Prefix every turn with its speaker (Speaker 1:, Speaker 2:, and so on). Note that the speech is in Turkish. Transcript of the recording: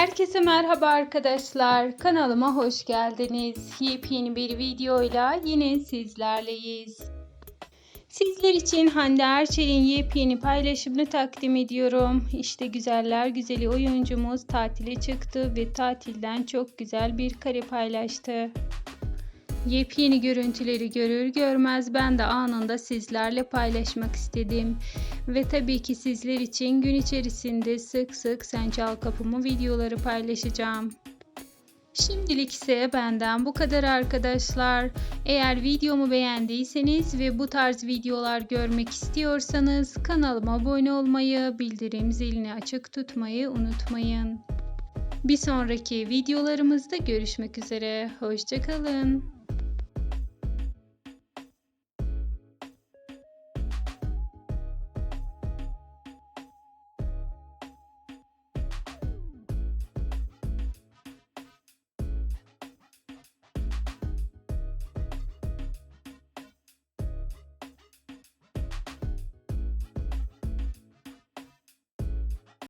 Speaker 1: Herkese merhaba arkadaşlar. Kanalıma hoş geldiniz. Yepyeni bir videoyla yine sizlerleyiz. Sizler için Hande Erçel'in yepyeni paylaşımını takdim ediyorum. İşte güzeller güzeli oyuncumuz tatile çıktı ve tatilden çok güzel bir kare paylaştı. Yepyeni görüntüleri görür görmez ben de anında sizlerle paylaşmak istedim. Ve tabii ki sizler için gün içerisinde sık sık Sen Çal Kapımı videoları paylaşacağım. Şimdilik ise benden bu kadar arkadaşlar. Eğer videomu beğendiyseniz ve bu tarz videolar görmek istiyorsanız kanalıma abone olmayı, bildirim zilini açık tutmayı unutmayın. Bir sonraki videolarımızda görüşmek üzere. Hoşçakalın.